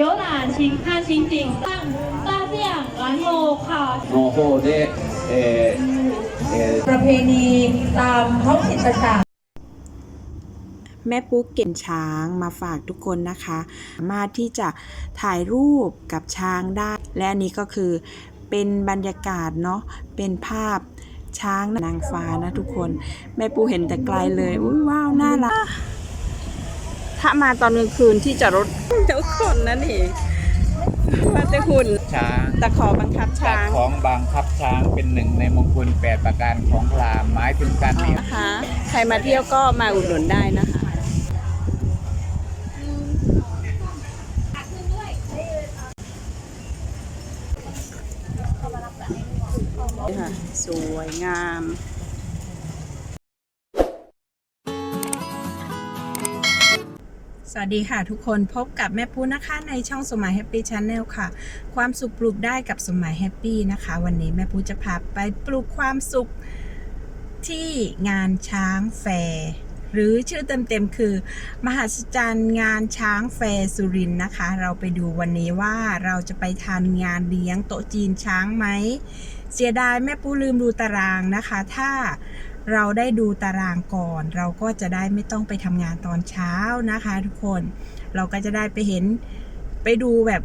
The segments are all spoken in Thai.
游览行看行景上大象，然后考の方で、えーえー ประเพณีตามท้องถิ่นต่าง แม่ปุ๊กเก็บช้างมาฝากทุกคนนะคะสามารถที่จะถ่ายรูปกับช้างได้ และอันนี้ก็คือเป็นบรรยากาศเนาะเป็นภาพช้างนางฟ้านะทุกคน แม่ปูเห็นแต่ไกลเลยอุ้ยว้าวน่ารัก ถ้ามาตอนกลางคืนที่จอดรถทุกคนนั่นเองว่าจะหุ่นช้างตะขอบังคับจัช้าดงของบังคับช้างเป็นหนึ่งในมงคลแปดประการของพราหมณ์หมายถึงการเลี้ยงนะคะใครมาเที่ยวก็มาอุดหนุนได้นะคะนี่ค่ะสวยงาม สวัสดีค่ะทุกคนพบกับแม่ปูนะคะในช่องสมัยแฮปปี้ชาแนลค่ะ ความสุขปลูกได้กับสมัยแฮปปี้นะคะ วันนี้แม่ปูจะพาไปปลูกความสุขที่งานช้างแฟร์หรือชื่อเต็มๆคือ มหัศจรรย์งานช้างแฟร์สุรินนะคะ เราไปดูวันนี้ว่าเราจะไปทานงานเลี้ยงโต๊ะจีนช้างไหมเสียดายแม่ปูลืมดูตารางนะคะ ถ้า เราได้ดูตารางก่อน เราก็จะได้ไม่ต้องไปทำงานตอนเช้านะคะ ทุกคน เราก็จะได้ไปเห็นไปดูแบบ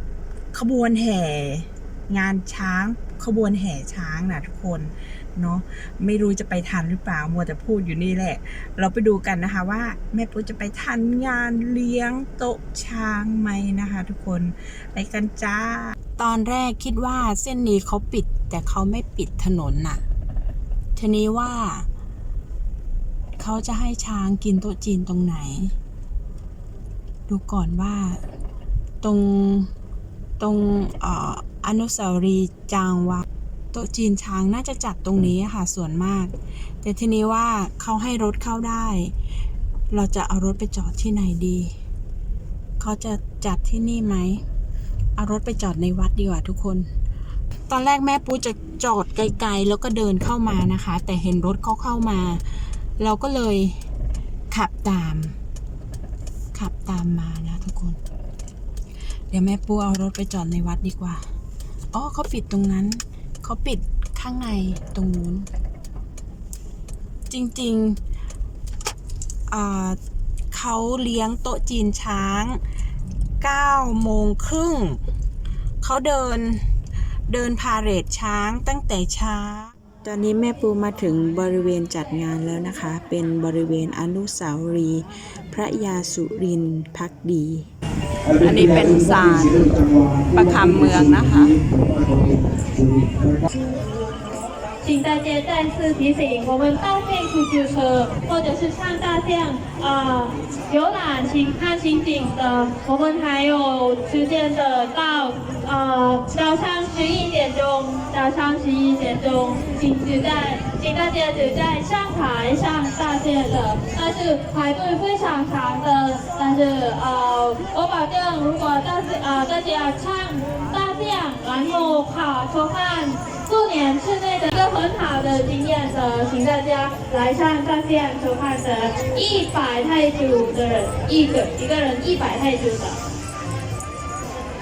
ขบวนแห่ งานช้างขบวนแห่ช้างนะทุกคนเนาะไม่รู้จะไปทันหรือเปล่ามัวแต่พูดอยู่นี่แหละ เราไปดูกันนะคะว่าแม่ปูจะไปทันงานเลี้ยงโต๊ะช้างไหมนะคะ ทุกคนไปกันจ้า ตอนแรกคิดว่าเส้นนี้เขาปิดแต่เขาไม่ปิดถนนน่ะทีนี้ว่า เขาจะให้ช้างกินโต๊ะจีนตรงไหน ดูก่อนว่า ตรงตรงออนุสาวรีย์จางวะโต๊ะจีนช้างน่าจะจัดตรงนี้ค่ะส่วนมาก แต่ทีนี้ว่าเขาให้รถเข้าได้ เราจะเอารถไปจอดที่ไหนดีเขาจะจัดที่นี่ไหมเอารถไปจอดในวัดดีกว่าทุกคน ตอนแรกแม่ปูจะจอดไกลๆ แล้วก็เดินเข้ามานะคะ แต่เห็นรถเขาเข้ามา เราก็เลยขับตาม ขับตามมานะทุกคน เดี๋ยวแม่ปูเอารถไปจอดในวัดดีกว่า อ๋อเขาปิดตรงนั้น เขาปิดข้างในตรงนู้น จริงๆเขาเลี้ยงโต๊ะจีนช้าง9โมงครึ่ง เขาเดินเดินพาเรดช้างตั้งแต่เช้า ตอนนี้แม่ปูมาถึงบริเวณจัดงานแล้วนะคะ เป็นบริเวณอนุสาวรีย์พระยาสุรินทร์พักดี อันนี้เป็นศาลประคำเมืองนะคะ 请大家再次提醒，我们搭配出租车或者是上大象啊、游览请看行景的，我们还有时间的到呃早上十一点钟，早上十一点钟，请只在请大家只在上台上大象的，但是排队非常长的，但是呃我保证，如果大家呃大家唱大象，然后考抽看。过年室内的一个很好的经验的，请大家来上大象收看的一百泰铢的人，一个一个人一百泰铢的。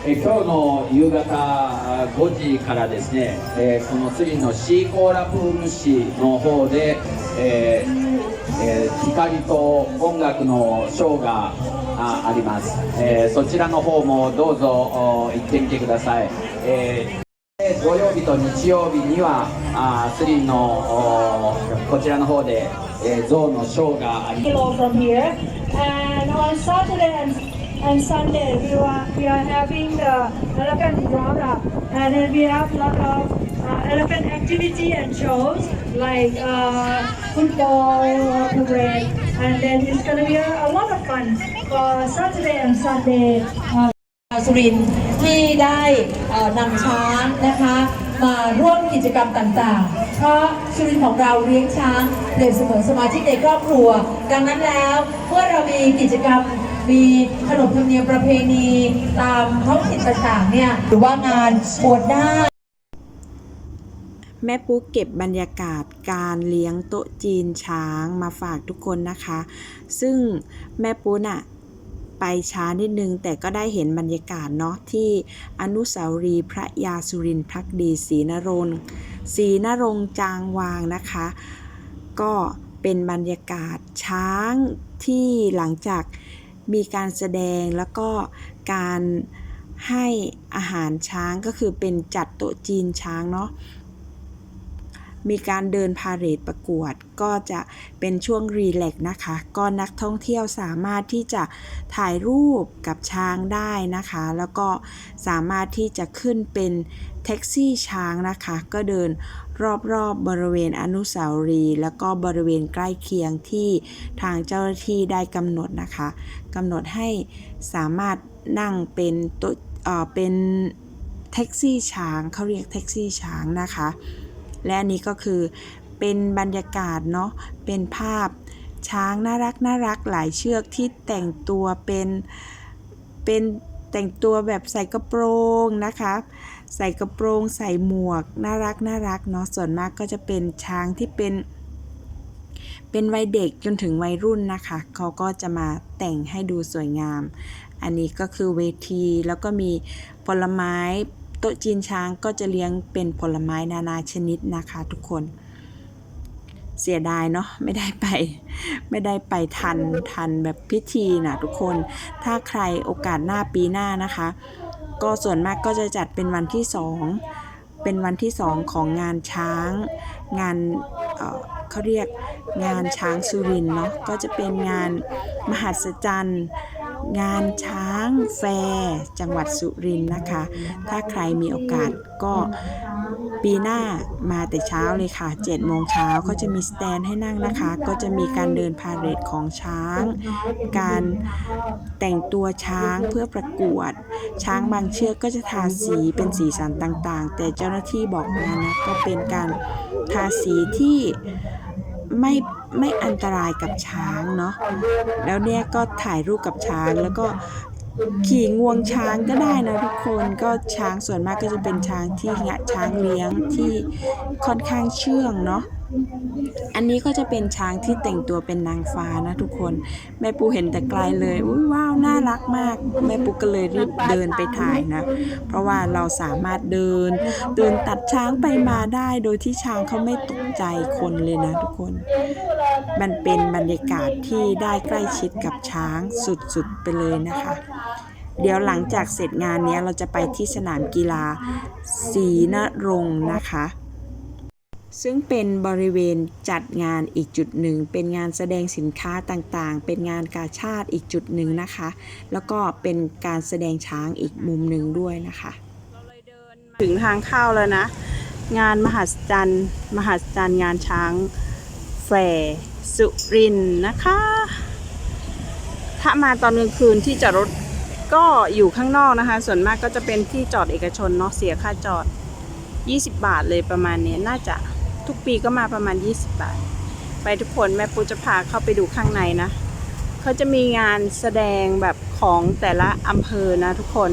え今日の夕方5時からですね、えーこのスリのシーコーラプール市の方で、えーえー光と音楽のショーがああります、えーそちらの方もどうぞ行ってみてください、えー土曜日と日曜日にはあスリンのこちらの方で、えーゾウのショーがあります And on Saturday and, and Sunday, we are, we are having the elephant roundup. And then we have a lot of uh, elephant activity and shows like uh, football uh, parade. And then it's going to be a, a lot of fun for Saturday and Sunday. Uh, สุรินทร์ที่ได้เอ่อนำช้างนะคะ มาร่วมกิจกรรมต่างๆ เพราะสุรินทร์ของเราเลี้ยงช้างเปรียบเสมือนสมาชิกในครอบครัว ดังนั้นแล้วเมื่อเรามีกิจกรรมมีขนบธรรมเนียมประเพณีตามท้องถิ่นต่างๆเนี่ยหรือว่างานบวชได้แม่ปุ๊กเก็บบรรยากาศการเลี้ยงโต๊ะจีนช้างมาฝากทุกคนนะคะ ซึ่งแม่ปุ๊น่ะ ไปช้านิดนึง แต่ก็ได้เห็นบรรยากาศเนาะที่อนุสาวรีย์พระยาสุรินทร์พักดีศรีนรงศรีนรงจางวางนะคะ ก็เป็นบรรยากาศช้างที่หลังจากมีการแสดงแล้วก็การให้อาหารช้างก็คือเป็นจัดโต๊ะจีนช้างเนาะ มีการเดินพาเหรดประกวด ก็จะเป็นช่วงรีแลกนะคะ ก็นักท่องเที่ยวสามารถที่จะถ่ายรูปกับช้างได้นะคะ แล้วก็สามารถที่จะขึ้นเป็นแท็กซี่ช้างนะคะ ก็เดินรอบๆบบริเวณอนุสาวรีย์แล้วก็บริเวณใกล้เคียงที่ทางเจ้าหน้าที่ได้กำหนดนะคะกำหนดให้สามารถนั่งเป็นต๊ะเเป็นแท็กซี่ช้างเขาเรียกแท็กซี่ช้างนะคะ และอันนี้ก็คือเป็นบรรยากาศเนาะเป็นภาพช้างน่ารักน่ารักหลายเชือกที่แต่งตัวเป็นเป็นแต่งตัวแบบใส่กระโปรงนะคะใส่กระโปรงใส่หมวกน่ารักน่ารักเนาะส่วนมากก็จะเป็นช้างที่เป็น เป็นวัยเด็กจนถึงวัยรุ่นนะคะ เขาก็จะมาแต่งให้ดูสวยงาม อันนี้ก็คือเวทีแล้วก็มีผลไม้ โต๊ะจีนช้างก็จะเลี้ยงเป็นผลไม้นานาชนิดนะคะทุกคน เสียดายเนาะไม่ได้ไป ไม่ได้ไปทันทันแบบพิธีนะทุกคน ถ้าใครโอกาสหน้าปีหน้านะคะ ก็ส่วนมากก็จะจัดเป็นวันที่สองเป็นวันที่สองของงานช้าง งานเเขาเรียกงานช้างสุรินเนาะก็จะเป็นงานมหัศจรรย์ งานช้างแฟร์จังหวัดสุรินทร์นะคะ ถ้าใครมีโอกาสก็ปีหน้ามาแต่เช้าเลยค่ะ7โมงเช้าก็จะมีสแตนให้นั่งนะคะ ก็จะมีการเดินพาเหรดของช้าง การแต่งตัวช้างเพื่อประกวด ช้างบางเชือกก็จะทาสีเป็นสีสันต่างๆ แต่เจ้าหน้าที่บอกมานะก็เป็นการทาสีที่ ไม่ไม่อันตรายกับช้างเนาะแล้วเนี่ยก็ถ่ายรูปกับช้างแล้วก็ขี่งวงช้างก็ได้นะทุกคนก็ช้างส่วนมากก็จะเป็นช้างที่งะช้างเลี้ยงที่ค่อนข้างเชื่องเนาะ อันนี้ก็จะเป็นช้างที่แต่งตัวเป็นนางฟ้านะทุกคน แม่ปูเห็นแต่ไกลเลยอุ้ยว้าว น่ารักมาก แม่ปูก็เลยรีบเดินไปถ่ายนะ เพราะว่าเราสามารถเดิน เดินตัดช้างไปมาได้โดยที่ช้างเขาไม่ตกใจคนเลยนะทุกคน มันเป็นบรรยากาศที่ได้ใกล้ชิดกับช้างสุดๆไปเลยนะคะ เดี๋ยวหลังจากเสร็จงานนี้เราจะไปที่สนามกีฬาศรีนรงค์นะคะ ซึ่งเป็นบริเวณจัดงานอีกจุดหนึ่ง เป็นงานแสดงสินค้าต่างๆ เป็นงานกาชาติอีกจุดหนึ่งนะคะ แล้วก็เป็นการแสดงช้างอีกมุมหนึ่งด้วยนะคะ ถึงทางเข้าแล้วนะ งานมหัศจรรย์มหัศจรรย์งานช้างแฟร์สุรินนะคะ ถ้ามาตอนกลางคืนที่จอดรถก็อยู่ข้างนอกนะคะ ส่วนมากก็จะเป็นที่จอดเอกชนเนาะเสียค่าจอด 20 บาทเลยประมาณนี้น่าจะ ทุกปีก็มาประมาณ 20 บาท ไปทุกคนแม่ปูจะพาเข้าไปดูข้างในนะ เขาจะมีงานแสดงแบบของแต่ละอำเภอนะทุกคน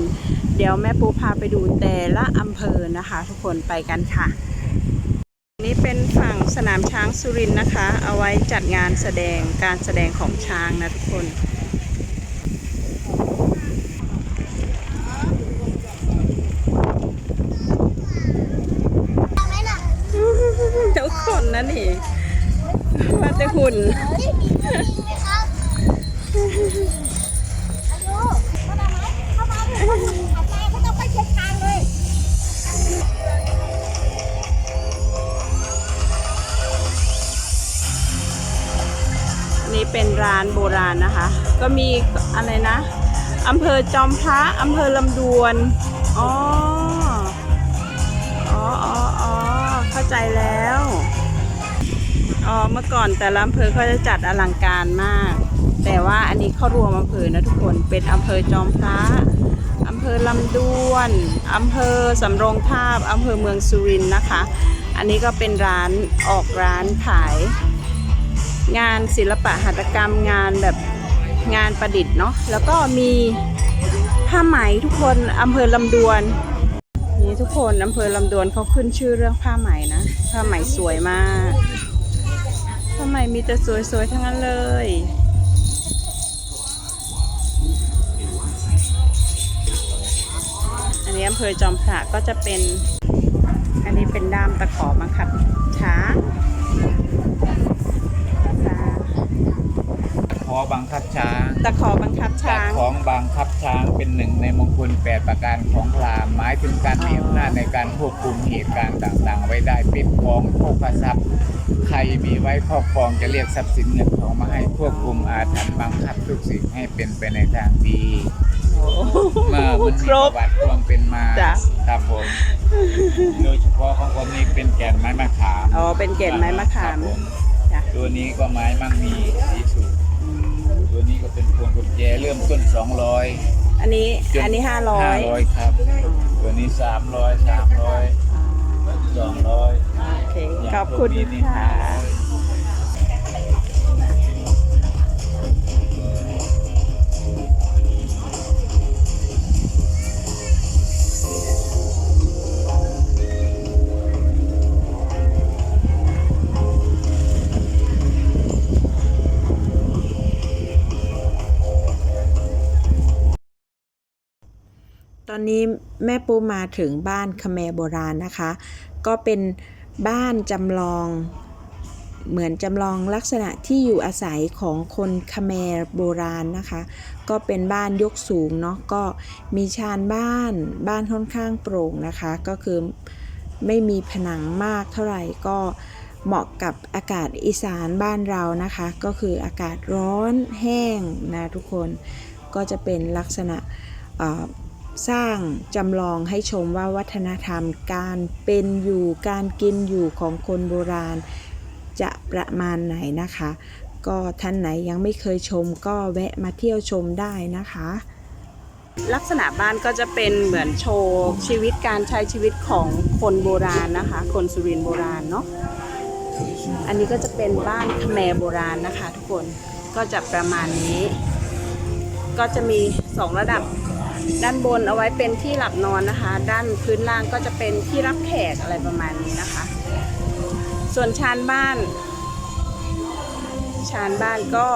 เดี๋ยวแม่ปูพาไปดูแต่ละอำเภอนะคะ ทุกคนไปกันค่ะ นี่เป็นฝั่งสนามช้างสุรินทร์นะคะ เอาไว้จัดงานแสดงการแสดงของช้างนะทุกคน เจ้าคนนั่นนี่ ว่าแต่หุ่นนี่เป็นร้านโบราณนะคะ ก็มีอะไรนะอำเภอจอมพระอำเภอลำดวน อ๋อ อ๋อ อ๋ออ๋อเข้าใจแล้ว อ๋อเมื่อก่อนแต่ละอำเภอเขาจะจัดอลังการมาก แต่ว่าอันนี้เขารวมอำเภอนะทุกคนเป็นอำเภอจอมพระอำเภอลำดวนอำเภอสำโรงทาบอำเภอเมืองสุรินทร์นะคะ อันนี้ก็เป็นร้านออกร้านขาย งานศิลปะหัตถกรรมงานแบบงานประดิษฐ์เนาะแล้วก็มีผ้าไหมทุกคนอำเภอลำดวนนี่ทุกคนอำเภอลำดวนเขาขึ้นชื่อเรื่องผ้าไหมนะผ้าไหมสวยมาก ทำไมมีแต่สวยๆ ทั้งนั้นเลย อันนี้อำเภอจอมพระก็จะเป็น อันนี้เป็นด้ามตะขอบังคับช้างขอบังคับช้างตะขอบังคับช้าง ของบังคับช้างเป็นหนึ่งในมงคลแปดประการของพราหมณ์หมายถึงการมีอำนาจในการควบคุมเหตุการณ์ต่างๆ ไว้ได้เป็นของโภคทรัพย์ ใครมีไว้ครอบครองจะเรียกทรัพย์สินเงินทองมาให้ควบคุมอาถรรพ์บังคับทุกสิ่งให้เป็นไปในทางดีเมื่อมันมีครปบระวัติความเป็นมาจ้ะครับผม โดยเฉพาะของผมนี่เป็นแก่นไม้มะขามอ๋อเป็นเกล็ดไม้มะขามครับผจ้ะตัวนี้ก็ไม้มั่งมีสีสุดตัวนี้ก็เป็นพวงกุญแจเริ่มต้น200อันนี้จอันนี้ห้าร้อย500ครับ ตัวนี้300 300 200โอ เคขอบคุณค่ะตอนนี้แม่ปูมาถึงบ้านคแมโบราณนะคะ ก็เป็น บ้านจำลอง เหมือนจำลองลักษณะที่อยู่อาศัยของคนคแมรโบราณนะคะ ก็เป็นบ้านยกสูงเนาะก็มีชานบ้านบ้านค่อนข้างโปร่งนะคะ ก็คือไม่มีผนังมากเท่าไหร่ก็เหมาะกับอากาศอีสานบ้านเรานะคะ ก็คืออากาศร้อนแห้งนะทุกคนก็จะเป็นลักษณะ สร้างจำลองให้ชมว่าวัฒนธรรมการเป็นอยู่การกินอยู่ของคนโบราณ จะประมาณไหนนะคะ ก็ท่านไหนยังไม่เคยชมก็แวะมาเที่ยวชมได้นะคะ ลักษณะบ้านก็จะเป็นเหมือนโชว์ชีวิตการใช้ชีวิตของคนโบราณนะคะ คนสุรินทร์โบราณเนาะอันนี้ก็จะเป็นบ้านขแมโบราณนะคะ ทุกคนก็จะประมาณนี้ ก็จะมีสองระดับ ด้านบนเอาไว้เป็นที่หลับนอนนะคะ ด้านพื้นล่างก็จะเป็นที่รับแขกอะไรประมาณนี้นะคะ ส่วนชานบ้าน ชานบ้านก็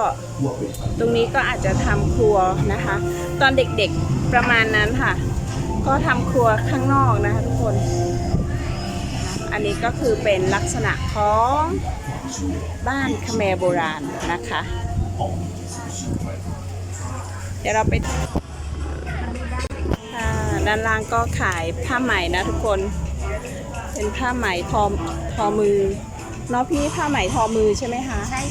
ตรงนี้ก็อาจจะทำครัวนะคะ ตอนเด็กๆประมาณนั้นค่ะ ก็ทำครัวข้างนอกนะคะทุกคน อันนี้ก็คือเป็นลักษณะของบ้านคแมโบราณนะคะ เดี๋ยวเราไป ด้านล่างก็ขายผ้าไหมนะทุกคน เป็นผ้าไหมทอทอมือเนาะพี่ผ้าไหมทอมือใช่ไหมคะใช่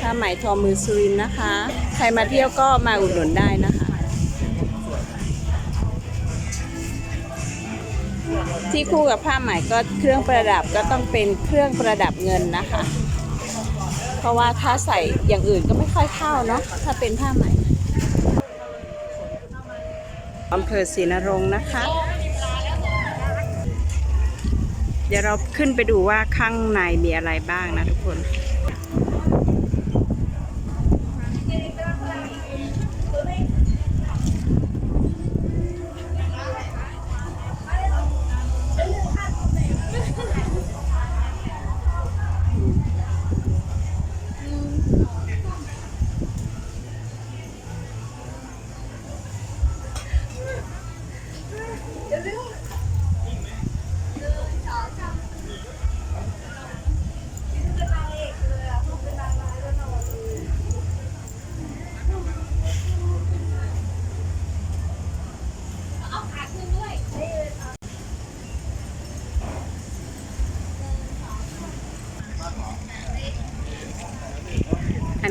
ผ้าไหมทอมือสุรินนะคะ ใครมาเที่ยวก็มาอุดหนุนได้นะคะ ที่คู่กับผ้าไหมก็เครื่องประดับก็ต้องเป็นเครื่องประดับเงินนะคะ เพราะว่าถ้าใส่อย่างอื่นก็ไม่ค่อยเข้าเนาะถ้าเป็นผ้าไหม อำเภอศรีนรงค์นะคะ เดี๋ยวเราขึ้นไปดูว่าข้างในมีอะไรบ้างนะทุกคน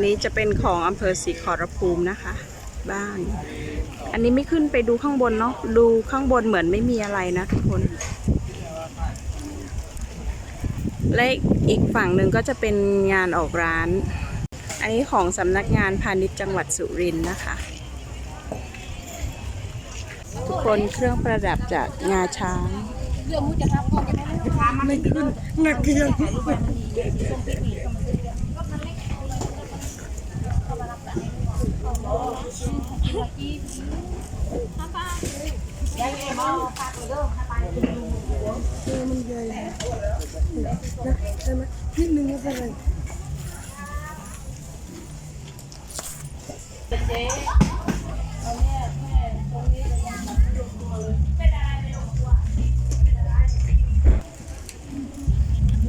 นนี้จะเป็นของอำเภอศรีขอรภูมินะคะ บ้าน อันนี้ไม่ขึ้นไปดูข้างบนเนาะดูข้างบนเหมือนไม่มีอะไรนะทุกคน และอีกฝั่งหนึ่งก็จะเป็นงานออกร้าน อันนี้ของสำนักงานพาณิชย์จังหวัดสุรินทร์นะคะทุกคนเครื่องประดับจากงาช้างเนนี้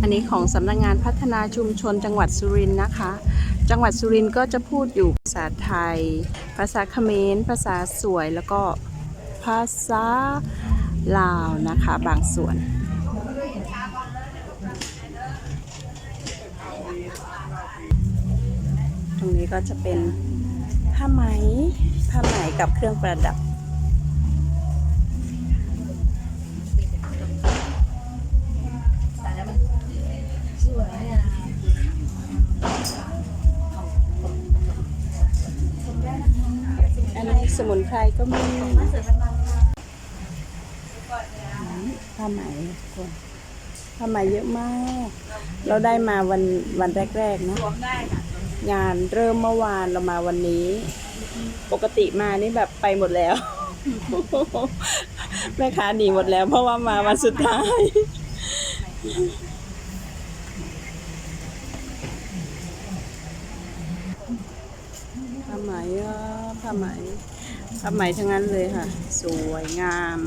อันนี้ของสำนักงงานพัฒนาชุมชนจังหวัดสุรินทร์นะคะ จังหวัดสุรินทร์ก็จะพูดอยู่ ษาไทย ภาษาเขมร ภาษาสวย แล้วก็ภาษาลาวนะคะ บางส่วน ตรงนี้ก็จะเป็นผ้าไหม ผ้าไหมกับเครื่องประดับ สมุนไพรก็มีผ้าไหมทุกคนผ้าไหมเยอะมาก เราได้มาวันวันแรกๆเนะงานเริ่มเมื่อวานเรามาวันนี้ ปกติมานี่แบบไปหมดแล้ว แม่ค้าหนีหมดแล้ว เพราะว่ามาวันสุดท้ายผ้าไหมอะผ้าไหม ผ้าไหมทั้งนั้นเลยค่ะ สวยงาม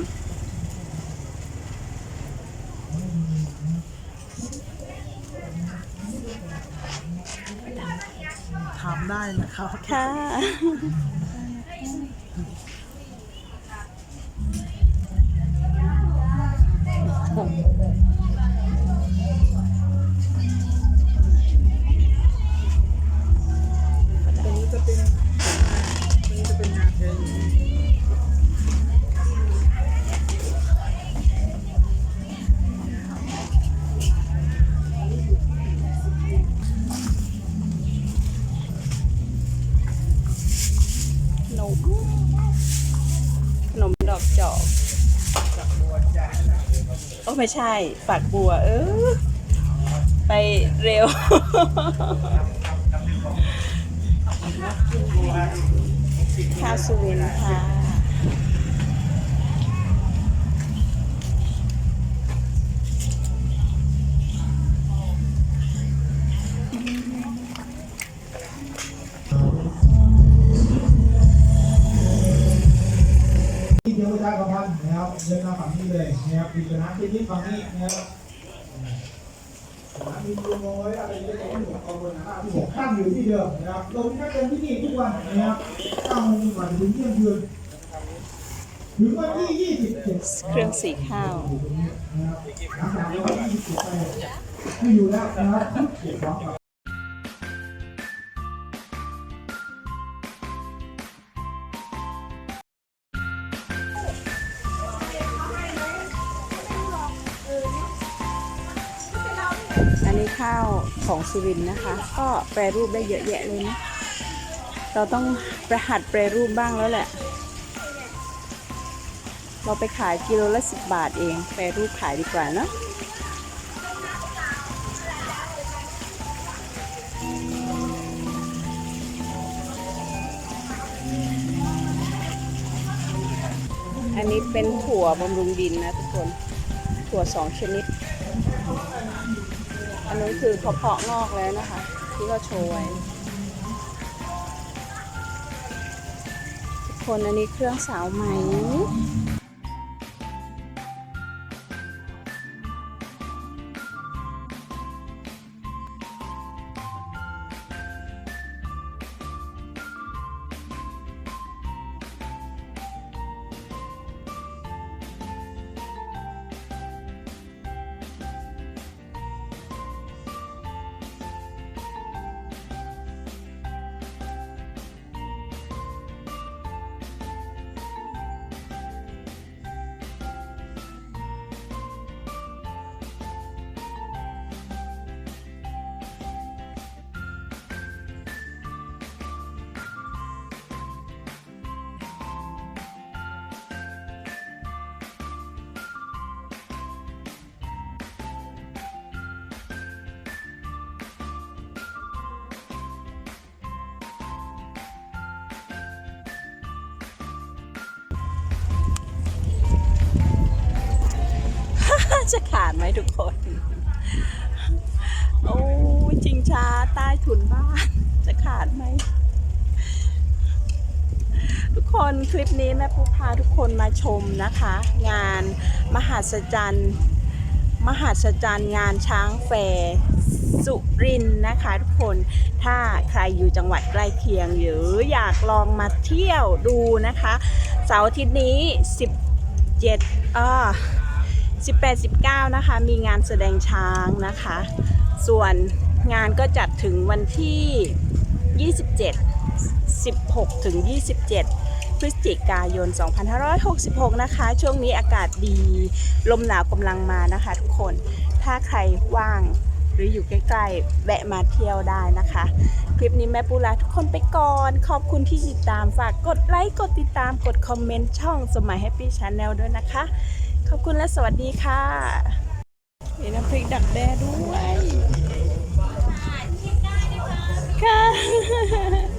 ถามได้นะครับค่ะต ไม่ใช่ฝากบัว เออ ไปเร็ว ข้าวสุรินทร์ค่ะ เดินมาฝั่งนี้เลยนะครับปริศนาที่นี่ฝั่งนี้นะครับสนามบินรวมเอาอะไรเยอะแยะหมดกองบนหน้าที่ผมตั้งอยู่ที่เดิมนะครับลงแค่เดินที่นี่ทุกวันนะครับ9โมงวันถึงเที่ยงคืนถึงวันที่27เครื่องสีข้าวนะครับหลังจากวันที่27ไปไม่อยู่แล้วนะครับ ของกลับอันนี้ข้าวของสุรินทร์นะคะ ก็แปรรูปได้เยอะแยะเลยนะ เราต้องประหัดแปรรูปบ้างแล้วแหละ เราไปขายกิโลละสิบบาทเอง แปรรูปขายดีกว่าเนะอันนี้เป็นถั่วบำรุงดินนะทุกคน ถั่วสองชนิด อันนี้คือเขาเพาะงอกแล้วนะคะ ที่เขาโชว์ไว้ทุกคนอันนี้เครื่องสาวไหม จะขาดไหมทุกคน โอ้ยชิงช้าใต้ถุนบ้าน จะขาดไหม ทุกคนคลิปนี้แม่ปูพาทุกคนมาชมนะคะ งานมหัศจรรย์มหัศจรรย์งานช้างแฟร์สุรินนะคะทุกคน ถ้าใครอยู่จังหวัดใกล้เคียงหรืออยากลองมาเที่ยวดูนะคะ เสาร์อาทิตย์นี้ 17อ่า 18 19 นะคะ มีงานแสดงช้างนะคะ ส่วนงานก็จัดถึงวันที่ 27 16 ถึง 27 พฤศจิกายน 2566 นะคะ ช่วงนี้อากาศดี ลมหนาวกำลังมานะคะทุกคน ถ้าใครว่างหรืออยู่ใกล้ๆ แวะมาเที่ยวได้นะคะ คลิปนี้แม่ปูลาทุกคนไปก่อน ขอบคุณที่ติดตาม ฝากกดไลค์ กดติดตาม กดคอมเมนต์ช่องสมัยแฮปปี้ชาแนลด้วยนะคะ ขอบคุณและสวัสดีค่ะมีน้ำพริกดักแด้ด้วยค่ะ